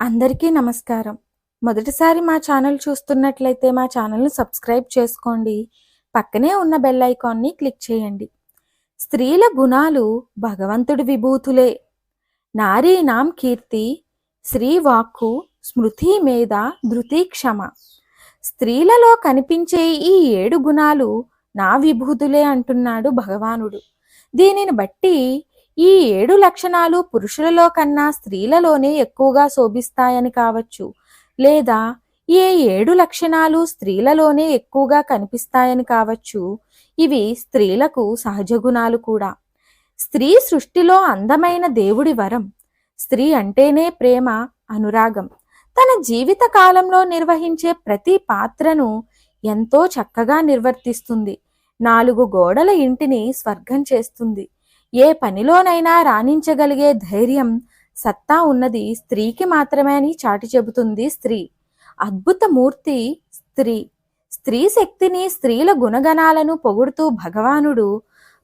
అందరికీ నమస్కారం. మొదటిసారి మా ఛానల్ చూస్తున్నట్లయితే మా ఛానల్ను సబ్స్క్రైబ్ చేసుకోండి. పక్కనే ఉన్న బెల్ ఐకాన్ని క్లిక్ చేయండి. స్త్రీల గుణాలు భగవంతుడి విభూతులే. నారీనాం కీర్తి శ్రీ వాక్కు స్మృతి మీద ధృతి క్షమ. స్త్రీలలో కనిపించే ఈ ఏడు గుణాలు నా విభూతులే అంటున్నాడు భగవానుడు. దీనిని బట్టి ఈ ఏడు లక్షణాలు పురుషులలో కన్నా స్త్రీలలోనే ఎక్కువగా శోభిస్తాయని కావచ్చు. లేదా ఏ ఏడు లక్షణాలు స్త్రీలలోనే ఎక్కువగా కనిపిస్తాయని కావచ్చు. ఇవి స్త్రీలకు సహజ గుణాలు కూడా. స్త్రీ సృష్టిలో అందమైన దేవుడి వరం. స్త్రీ అంటేనే ప్రేమ అనురాగం. తన జీవిత కాలంలో నిర్వహించే ప్రతి పాత్రను ఎంతో చక్కగా నిర్వర్తిస్తుంది. నాలుగు గోడల ఇంటిని స్వర్గం చేస్తుంది. ఏ పనిలోనైనా రాణించగలిగే ధైర్యం సత్తా ఉన్నది స్త్రీకి మాత్రమే అని చాటి చెబుతుంది స్త్రీ. అద్భుత మూర్తి స్త్రీ. స్త్రీ శక్తిని స్త్రీల గుణగణాలను పొగుడుతూ భగవానుడు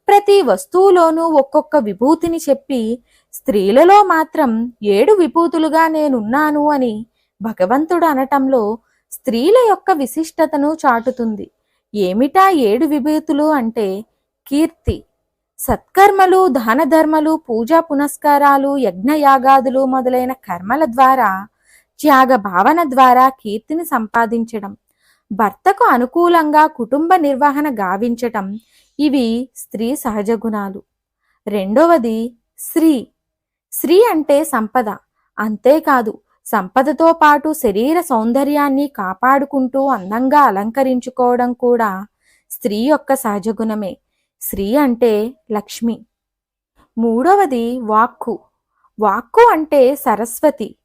ప్రతి వస్తువులోనూ ఒక్కొక్క విభూతిని చెప్పి స్త్రీలలో మాత్రం ఏడు విభూతులుగా నేనున్నాను అని భగవంతుడు అనటంలో స్త్రీల యొక్క విశిష్టతను చాటుతుంది. ఏమిటా ఏడు విభూతులు అంటే కీర్తి. సత్కర్మలు దాన ధర్మలు పూజా పునస్కారాలు యజ్ఞయాగాదులు మొదలైన కర్మల ద్వారా త్యాగ భావన ద్వారా కీర్తిని సంపాదించడం భర్తకు అనుకూలంగా కుటుంబ నిర్వహణ గావించటం ఇవి స్త్రీ సహజ గుణాలు. రెండవది శ్రీ శ్రీ అంటే సంపద. అంతేకాదు సంపదతో పాటు శరీర సౌందర్యాన్ని కాపాడుకుంటూ అందంగా అలంకరించుకోవడం కూడా స్త్రీ యొక్క సహజ గుణమే. శ్రీ అంటే లక్ష్మి. మూడవది వాక్కు. వాక్కు అంటే సరస్వతి.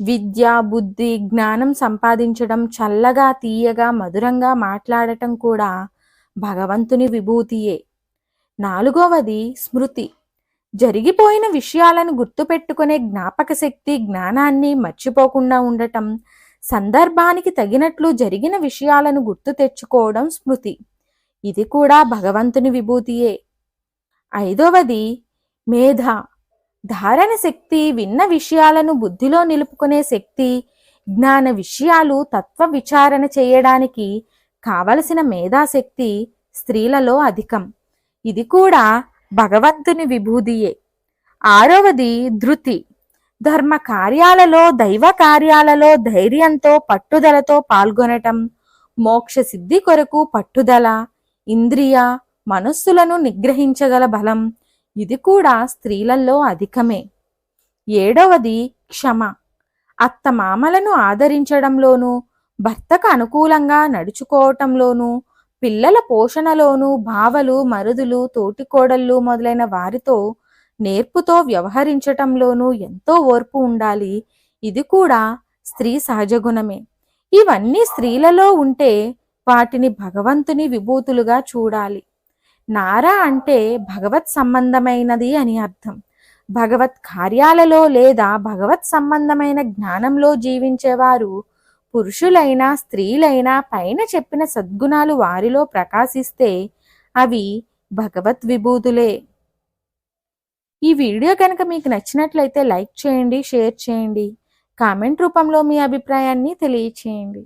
విద్య బుద్ధి జ్ఞానం సంపాదించడం చల్లగా తీయగా మధురంగా మాట్లాడటం కూడా భగవంతుని విభూతియే. నాలుగవది స్మృతి. జరిగిపోయిన విషయాలను గుర్తుపెట్టుకునే జ్ఞాపక శక్తి జ్ఞానాన్ని మర్చిపోకుండా ఉండటం సందర్భానికి తగినట్లు జరిగిన విషయాలను గుర్తు తెచ్చుకోవడం స్మృతి. ఇది కూడా భగవంతుని విభూతియే. ఐదవది మేధ. ధారణ శక్తి విన్న విషయాలను బుద్ధిలో నిలుపుకునే శక్తి జ్ఞాన విషయాలు తత్వ విచారణ చేయడానికి కావలసిన మేధాశక్తి స్త్రీలలో అధికం. ఇది కూడా భగవంతుని విభూదియే ఆరవది ధృతి. ధర్మ కార్యాలలో దైవ కార్యాలలో ధైర్యంతో పట్టుదలతో పాల్గొనటం మోక్ష సిద్ధి కొరకు పట్టుదల ఇంద్రియ మనస్సులను నిగ్రహించగల బలం. ఇది కూడా స్త్రీలలో అధికమే. ఏడవది క్షమ. అత్త మామలను ఆదరించడంలోనూ భర్తకు అనుకూలంగా నడుచుకోవటంలోనూ పిల్లల పోషణలోనూ భావలు మరుదులు తోటికోడళ్ళు మొదలైన వారితో నేర్పుతో వ్యవహరించటంలోనూ ఎంతో ఓర్పు ఉండాలి. ఇది కూడా స్త్రీ సహజ గుణమే. ఇవన్నీ స్త్రీలలో ఉంటే వాటిని భగవంతుని విభూతులుగా చూడాలి. నార అంటే భగవత్ సంబంధమైనది అని అర్థం. భగవత్ కార్యాలలో లేదా భగవత్ సంబంధమైన జ్ఞానంలో జీవించేవారు పురుషులైనా స్త్రీలైనా పైన చెప్పిన సద్గుణాలు వారిలో ప్రకాశిస్తే అవి భగవత్ విభూతులే. ఈ వీడియో కనుక మీకు నచ్చినట్లయితే లైక్ చేయండి షేర్ చేయండి. కామెంట్ రూపంలో మీ అభిప్రాయాన్ని తెలియచేయండి.